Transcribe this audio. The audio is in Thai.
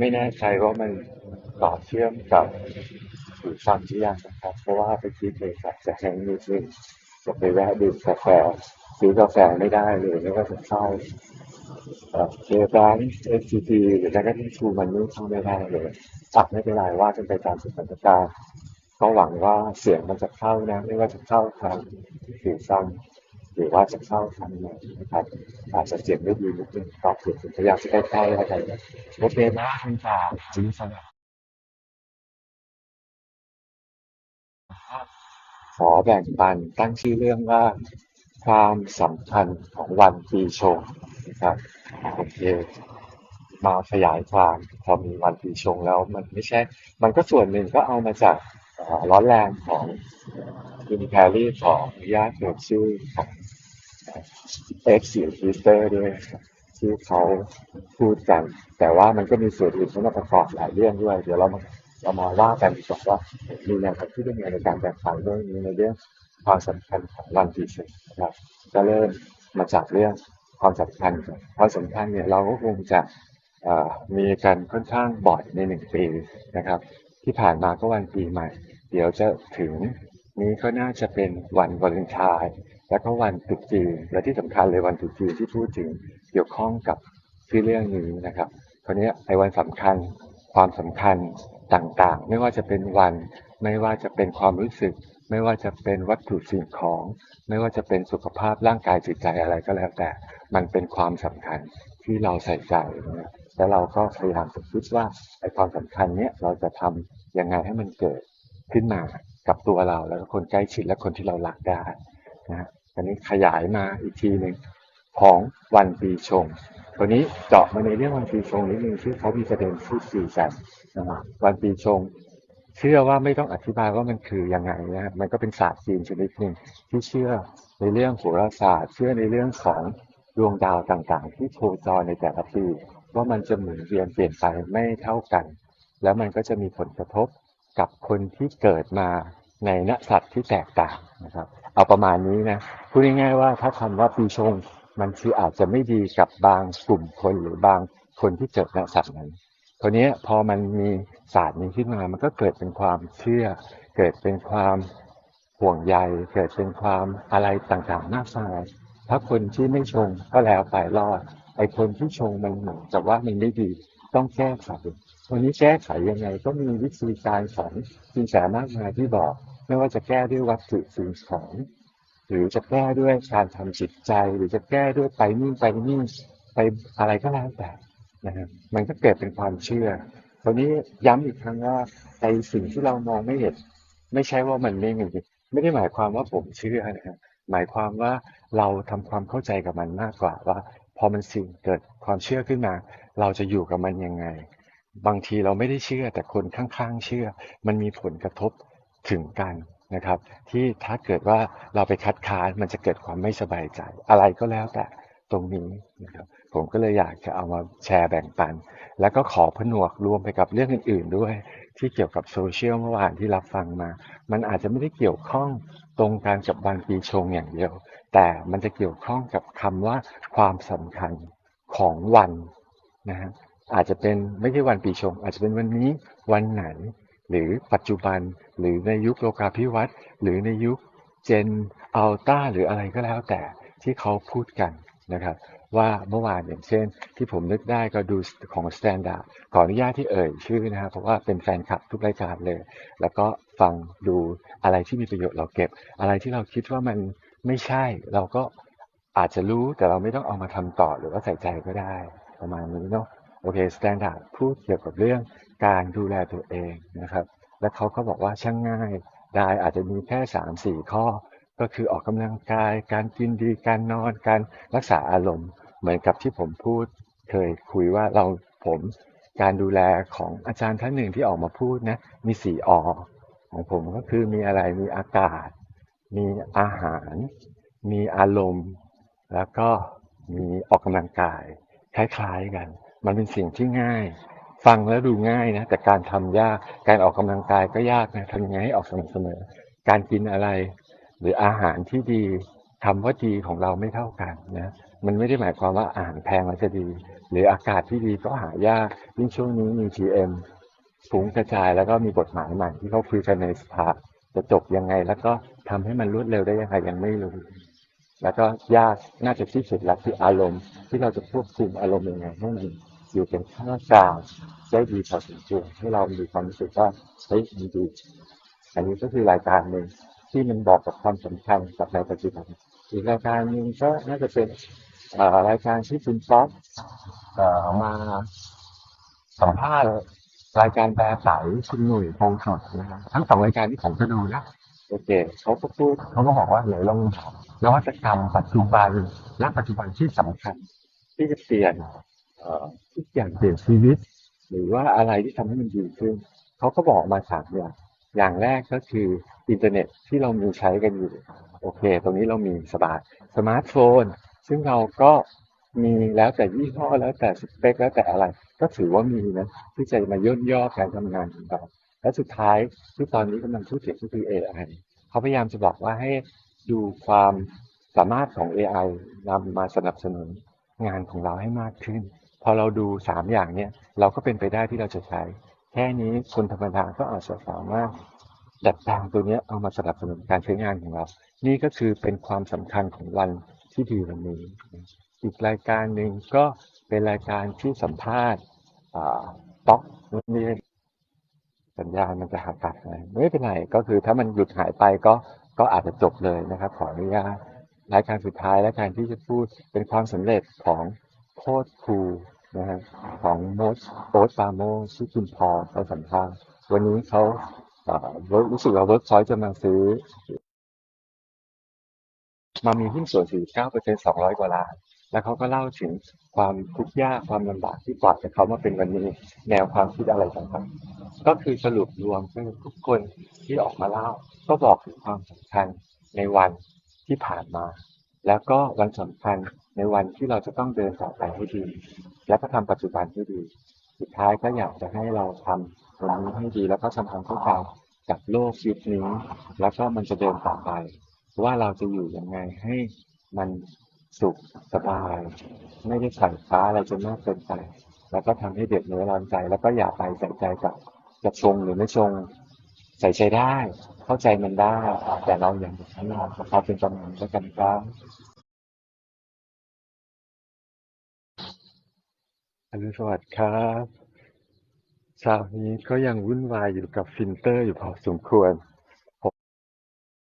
ไม่แน่ใจว่ามันต่อเชื่อมกับหูฟังหรือยังนะครับ เพราะว่าไปคิดเลยครับจะแฮงนิดนึงจะไปแวะดื่มกาแฟซื้อกาแฟไม่ได้เลยไม่ว่าจะเข้าเอ่อเคร้านเอสซีพีหรือแม้กระทั่งชูมันนี่เข้าไม่ได้เลยอะไม่เป็นไรว่ากันไปตามสถานการณ์ก็หวังว่าเสียงมันจะเข้านะ ไม่ว่าจะเข้าทางหูฟัง หรือว่าจะเข้าทางไหนนะครับอาจจะเสียงไม่ดีนิดนึงก็ถือพยายามจะใกล้ๆแล้วกันโอเคนะคุณจ่าจริงสนะขอแบ่งปันตั้งชื่อเรื่องว่าความสำคัญของวันปีชงนะครับโอเคมาขยายความพอมีวันปีชงแล้วมันไม่ใช่ มันก็ส่วนหนึ่งก็เอามาจากร้อนแรงของคุณแพรี่ของญาตเอ่ยชื่อของ เอ็กซ์ซีทวิสเตอร์ด้วยที่เขาพูดกัน แต่ว่ามันก็มีส่วนอื่นเข้ามาประกอบหลายเรื่องด้วย เดี๋ยวเรามาเรามาว่ากันดีกว่าว่ามีแนวคิดที่เป็นยังไงในการแบ่งปันเรื่องนี้ในเรื่องความสำคัญของวันปีชงนะครับก็เริ่มมาจากเรื่องความสำคัญความสำคัญเนี่ยเราก็คงจะมีกันค่อนข้างบ่อยในหนึ่งปีนะครับ ที่ผ่านมาก็วันปีใหม่ เดี๋ยวจะถึงนี้ก็น่าจะเป็นวันวาเลนไทน์ แล้วก็วันตรุษจีนและที่สำคัญเลยวันตรุษจีนที่พูดถึงเกี่ยวข้องกับชื่เรื่องนี้นะครับคราวนี้ไอ้วันสำคัญความสำคัญต่างๆ ไม่ว่าจะเป็นวัน ไม่ว่าจะเป็นความรู้สึก ไม่ว่าจะเป็นวัตถุสิ่งของ ไม่ว่าจะเป็นสุขภาพร่างกายจิตใจอะไรก็แล้วแต่ มันเป็นความสำคัญที่เราใส่ใจนะครับแล้วเราก็พยายามจะคิดว่าไอ้ความสำคัญเนี้ยเราจะทำยังไงให้มันเกิดขึ้นมากับตัวเราแล้วก็คนใกล้ชิดและคนที่เรารักได้นะฮะ อันนี้ขยายมาอีกทีหนึ่งของวันปีชง ตัวนี้เจาะมาในเรื่องวันปีชงนิดนึงที่เขามีประเด็นพูดคุยกันนะครับวันปีชง เชื่อว่าไม่ต้องอธิบายว่ามันคือยังไงนะมันก็เป็นศาสตร์จีนชนิดหนึ่งที่เชื่อในเรื่องโหราศาสตร์เชื่อในเรื่องของดวงดาวต่างๆ ที่โคจรในแต่ละปีว่ามันจะหมุนเวียนเปลี่ยนไปไม่เท่ากัน แล้วมันก็จะมีผลกระทบกับคนที่เกิดมาในณสัตว์ที่แตกต่างนะครับ เอาประมาณนี้นะพูดง่ายๆว่าถ้าคำว่าปีชงมันคืออาจจะไม่ดีกับบางกลุ่มคนหรือบางคนที่เกิดณสัตว์นั้นคราวนี้พอมันมีศาสตร์นี้ขึ้นมามันก็เกิดเป็นความเชื่อ เกิดเป็นความห่วงใยเกิดเป็นความอะไรต่างๆมากมายถ้าคนที่ไม่ชงก็แล้วไปรอดไอ้คนที่ชงมันเหมือนกับว่ามันไม่ดีต้องแก้ไขวันนี้แก้ไขยังไงก็มีวิธีการของสินแสมากมายที่บอก ไม่ว่าจะแก้ด้วยวัตถุสิ่งของหรือจะแก้ด้วยการทำจิตใจ หรือจะแก้ด้วยไปนู่นไปนี่ไปอะไรก็แล้วแต่นะครับมันก็เกิดเป็นความเชื่อคราวนี้ย้ำอีกครั้งว่าไอ้สิ่งที่เรามองไม่เห็น ไม่ใช่ว่ามันไม่มีไม่ได้หมายความว่าผมเชื่อนะครับหมายความว่าเราทำความเข้าใจกับมันมากกว่าว่า พอมันสิ่งเกิดความเชื่อขึ้นมา เราจะอยู่กับมันยังไง บางทีเราไม่ได้เชื่อแต่คนข้างๆเชื่อ มันมีผลกระทบ ถึงกันนะครับ ที่ถ้าเกิดว่าเราไปคัดค้านมันจะเกิดความไม่สบายใจ อะไรก็แล้วแต่ตรงนี้นะครับผมก็เลยอยากจะเอามาแชร์แบ่งปัน แล้วก็ขอผนวกรวมไปกับเรื่องอื่น ๆ ด้วย ที่เกี่ยวกับโซเชียลเมื่อวานที่รับฟังมา มันอาจจะไม่ได้เกี่ยวข้องตรงกันกับวันปีชงอย่างเดียว แต่มันจะเกี่ยวข้องกับคำว่าความสำคัญของวันนะฮะอาจจะเป็นไม่ใช่วันปีชง อาจจะเป็นวันนี้วันไหน หรือปัจจุบัน หรือในยุคโลกาภิวัตน์หรือในยุคเจนอัลต้าหรืออะไรก็แล้วแต่ที่เขาพูดกันนะครับ ว่าเมื่อวานอย่างเช่น ที่ผมนึกได้ก็ดูของ Standard ขออนุญาตที่เอ่ยชื่อนะครับเพราะว่าเป็นแฟนคลับทุกรายการเลย แล้วก็ฟังดูอะไรที่มีประโยชน์เราเก็บ อะไรที่เราคิดว่ามันไม่ใช่เราก็อาจจะรู้แต่เราไม่ต้องเอามาทำต่อหรือว่าใส่ใจก็ได้ ประมาณนี้เนาะ โอเค Standard พูดเกี่ยวกับเรื่องการดูแลตัวเองนะครับ และเขาก็บอกว่าช่างง่ายได้อาจจะมีแค่สามสี่ข้อ ก็คือออกกำลังกาย การกินดี การนอน การรักษาอารมณ์ เหมือนกับที่ผมพูด เคยคุยว่าเราผมการดูแลของอาจารย์ท่านหนึ่งที่ออกมาพูดนะ มีสี่อของผมก็คือมีอะไรมีอากาศ มีอาหาร มีอารมณ์ แล้วก็มีออกกำลังกาย คล้ายๆกัน มันเป็นสิ่งที่ง่าย ฟังแล้วดูง่ายนะ แต่การทำยาก การออกกำลังกายก็ยากนะทำยังไงให้ออกสม่ำเสมอ การกินอะไร หรืออาหารที่ดีคำว่าดีของเราไม่เท่ากันนะ มันไม่ได้หมายความว่าอาหารแพงแล้วจะดี หรืออากาศที่ดีก็หายาก ยิ่งช่วงนี้มี GM ฟุ้งกระจายแล้วก็มีกฎหมายใหม่ที่เขาคุยกันในสภาจะจบยังไง แล้วก็ทำให้มันรวดเร็วได้ยังไงยังไม่รู้ แล้วก็ยากน่าจะที่สุดล้วคืออารมณ์ที่เราจะควบคุมอารมณ์ยังไงให้มัน อยู่เป็นข้ากลางได้ดีพอสมควรให้เรามีความรู้สึกว่าเฮ้ยมันดีอันนี้ก็คือรายการหนึ่งที่มันบอกกับความสำคัญกับในปัจจุบันอีกรายการหนึ่งก็น่าจะเป็นเอ่อรายการที่คุณป๊อปเอ่อมาสัมภาษณ์รายการแปลใสคุณหนุ่ยพงษ์สดนะครับทั้งสองรายการที่ผมก็ดูนะโอเคเขาก็พูดเขาก็บอกว่าไหนลองนวัตกรรมปัจจุบันและปัจจุบันที่สำคัญที่จะเปลี่ยน ทุกอย่างเปลี่ยนชีวิต หรือว่าอะไรที่ทำให้มันดีขึ้นเขาก็บอกมาสามอย่างอย่างแรกก็คืออินเทอร์เน็ตที่เรามีใช้กันอยู่ โอเค ตรงนี้เรามีสบายสมาร์ทโฟน ซึ่งเราก็มีแล้วแต่ยี่ห้อแล้วแต่สเปคแล้วแต่อะไร ก็ถือว่ามีนะที่จะมาย่นย่อการทำงานของเราและสุดท้ายที่ตอนนี้กำลังพูดถึงก็คือ AI เขาพยายามจะบอกว่าให้ดูความสามารถของ AI นำมาสนับสนุนงานของเราให้มากขึ้น พอเราดูสามอย่างเนี้ยเราก็เป็นไปได้ที่เราจะใช้ แค่นี้คนธรรมดาก็อาจจะสามารถดัดแปลงตัวเนี้ยเอามาสนับสนุนการใช้งานของเรา นี่ก็คือเป็นความสำคัญของวันที่ดีวันนี้ อีกรายการหนึ่งก็เป็นรายการที่สัมภาษณ์อ่าต๊อกนี่สัญญาณมันจะหักตัดไปไม่เป็นไรก็คือถ้ามันหยุดหายไปก็ก็อาจจะจบเลยนะครับ ขออนุญาตรายการสุดท้ายและการที่จะพูดเป็นความสำเร็จของ โคตรครูนะฮะของโมสโอ๊ตปาโมชื่อคุณพอเขาสัมภาษณ์วันนี้เขาเอ่อ work- รู้สึกว่าเวิร์กพอยจะมาซื้อ มามีหุ้นส่วน49เก้าเปอร์เซ็นต์200กว่าล้าน แล้วเขาก็เล่าถึงความทุกข์ยากความลำบากที่กว่าจะเขามาเป็นวันนี้แนวความคิดอะไรต่างๆก็คือสรุปรวมคือทุกคนที่ออกมาเล่า ก็บอกถึงความสำคัญในวันที่ผ่านมา แล้วก็วันสำคัญในวันที่เราจะต้องเดินต่อไปให้ดี และก็ทำปัจจุบันให้ดี สุดท้ายก็อยากจะให้เราทำวันนี้ให้ดี แล้วก็ทำความเข้าใจกับโลกยุคนี้ แล้วก็มันจะเดินต่อไป ว่าเราจะอยู่ยังไงให้มันสุขสบาย ไม่ได้ใส่ฟ้าอะไรจนมากเกินไป แล้วก็ทำให้เดือดเนื้อร้อนใจ แล้วก็อย่าไปใส่ใจกับจะชงหรือไม่ชง ใส่ใจได้ เข้าใจมันได้ แต่เราอย่างนั้นนะครับเป็นกำลังใจกันครับอรุสวัสดิ์ครับเช้านี้ก็ยังวุ่นวายอยู่กับฟิลเตอร์อยู่พอสมควร